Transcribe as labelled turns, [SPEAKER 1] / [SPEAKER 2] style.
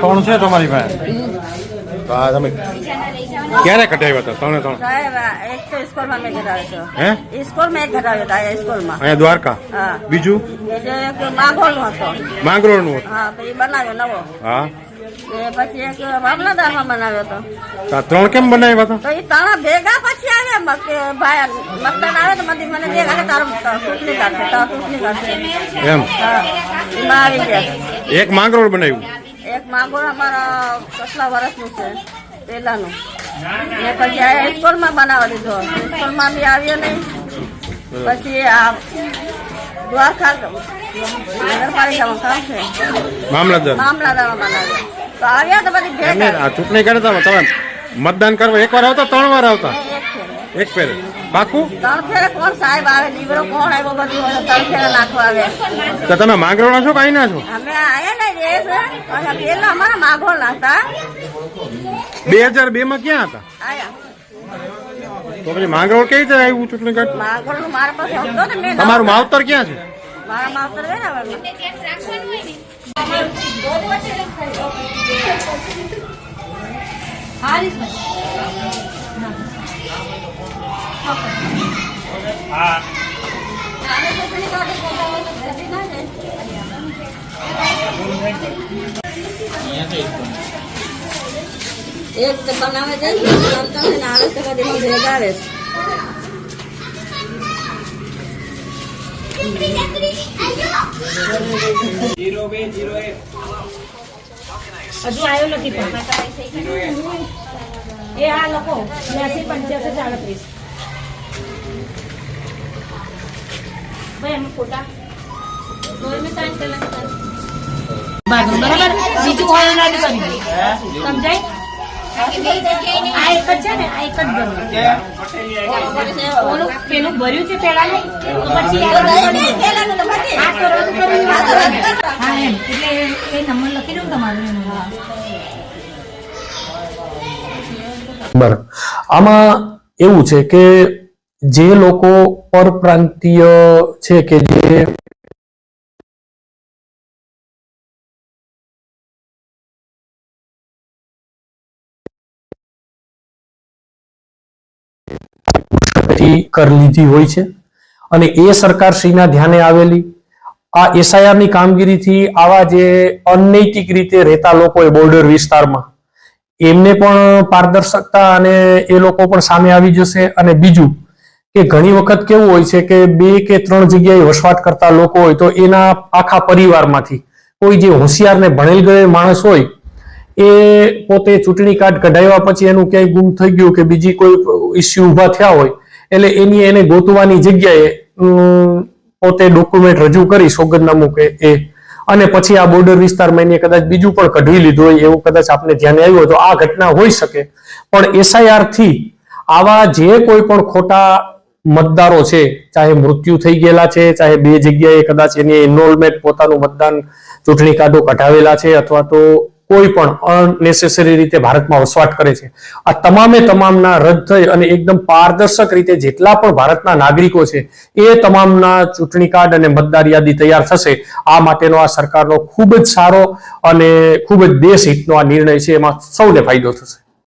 [SPEAKER 1] ત્રણ છે તમારી પાસે? તમે ક્યારે કઢાવ્યા હતા? ત્રણે ત્રણ.
[SPEAKER 2] એક તો સ્કૂલમાં મેં ઘટાડ્યો
[SPEAKER 1] હે?
[SPEAKER 2] સ્કૂલમાં એક ઘટાડ્યો હતો સ્કૂલમાં
[SPEAKER 1] અહીંયા દ્વારકા.
[SPEAKER 2] હા.
[SPEAKER 1] બીજું?
[SPEAKER 2] એક હતો.
[SPEAKER 1] માંગરોળનું હતું.
[SPEAKER 2] હા પછી બનાવ્યો નવો.
[SPEAKER 1] હા.
[SPEAKER 2] એ પછી એક મામલતદારમાં બનાવ્યો હતો.
[SPEAKER 1] ત્રણ કેમ બનાવ્યા હતો?
[SPEAKER 2] તો એ તાણા ભેગા પછી આવ્યા કે ભાઈ મતદાન આવે તો મને મને ભેગા તારો ચૂંટણી કાઢશે તારો ચૂંટણી કાઢશે.
[SPEAKER 1] એમ?
[SPEAKER 2] એમાં આવી ગયા.
[SPEAKER 1] એક માંગરોળ બનાવ્યું.
[SPEAKER 2] એક માગોળ અમારા કેટલા વર્ષનું છે? પહેલાનું. ને પછી આ સ્કૂલમાં બનાવવા દીધો. સ્કૂલમાં બી આવ્યો નહીં. પછી આ દ્વારકા નગરપાલિકામાં કામ છે.
[SPEAKER 1] મામલતદાર.
[SPEAKER 2] મામલતદારમાં બનાવ્યો. તો આવ્યા તો બધી
[SPEAKER 1] આ ચૂંટણી કરતા તમે મતદાન કરવા એક વાર આવતા ત્રણ વાર આવતા.
[SPEAKER 2] એક ફેરે.
[SPEAKER 1] પાકું
[SPEAKER 2] ત્રણ ફેરે કોણ સાહેબ આવે? દીવરો કોણ આવ્યો બધું હોય ત્રણ ફેરે નાખવા આવે.
[SPEAKER 1] તો તમે માંગરોળના છો કે ના છો?
[SPEAKER 2] અમે આયા ને એ છે અને પેલા અમારા માગોળ
[SPEAKER 1] હજાર બે માં ક્યાં હતા?
[SPEAKER 2] આયા.
[SPEAKER 1] તો પછી માંગરોળ કેવી રીતે આવ્યું ચૂંટણી કાર્ડ
[SPEAKER 2] માંગરોળનું મારા પાસે હતો ને મેં
[SPEAKER 1] તમારું માવતર ક્યાં છે?
[SPEAKER 2] મારા માવતર છે ને, બનાવતા હોય આવે તો કદી એમાં ભેગા આવે છે.
[SPEAKER 3] હજુ આવ્યો નથી પણ એ આ લોકો બ્યાસી પંચ્યાસી સાડત્રીસ બરાબર બીજું હોય ના કરી સમજાય આ એક જ છે ને આ એક જ ભરવું ઓલું પેલું ભર્યું છે પેલા નહીં તો પછી આ કરવાનું.
[SPEAKER 2] પેલાનું તો બાકી.
[SPEAKER 3] આ કરવાનું કર્યું હા એમ એટલે એ- એ નંબર લખી દઉં તમારું
[SPEAKER 4] બરાબર આમાં એવું છે કે જે લોકો પરપ્રાંતીય છે કે જે કર લીધી હોય છે. અને એ સરકારશ્રીના ધ્યાને આવેલી આ એસઆઈઆરની કામગીરીથી આવા જે અનૈતિક રીતે રહેતા લોકો એ બોર્ડર વિસ્તારમાં, એમને પણ પારદર્શકતા અને એ લોકો પણ સામે આવી જશે. અને બીજું કે ઘણી વખત કેવું હોય છે કે બે કે ત્રણ જગ્યાએ વસવાટ કરતા લોકો હોય તો એના આખા પરિવારમાંથી કોઈ જે હોશિયાર ને ભણેલ ગયેલ માણસ હોય, એ પોતે ચૂંટણી કાર્ડ કઢાવ્યા પછી એનું ક્યાંય ગુમ થઈ ગયું કે બીજી કોઈ ઇસ્યુ ઊભા થયા હોય, એટલે એની એને ગોતવાની જગ્યાએ પોતે ડોક્યુમેન્ટ રજૂ કરી સોગંદનામું કે એ. અને પછી આ બોર્ડર વિસ્તારમાં એને કદાચ બીજું પણ કઢી લીધું હોય, એવું કદાચ આપને ધ્યાને આવ્યું હોય તો આ ઘટના હોઈ શકે. પણ એસઆઈઆરથી આવા જે કોઈ પણ ખોટા મતદારો છે, ચાહે મૃત્યુ થઈ ગયેલા છે, ચાહે બે જગ્યાએ કદાચ એની એનરોલમેન્ટ પોતાનું મતદાન ચૂંટણી કાર્ડો કઢાવેલા છે અથવા તો કોઈ પણ અનનેસેસરી રીતે ભારતમાં વસવાટ કરે છે. આ તમામે તમામના રદ થઈ અને એકદમ પારદર્શક રીતે જેટલા પણ ભારતના નાગરિકો છે, એ તમામના ચૂંટણી કાર્ડ અને મતદાર યાદી તૈયાર થશે. આ માટેનો આ સરકારનો ખૂબ જ સારો અને ખૂબ જ દેશ હિતનો આ નિર્ણય છે, એમાં સૌને ફાયદો થશે.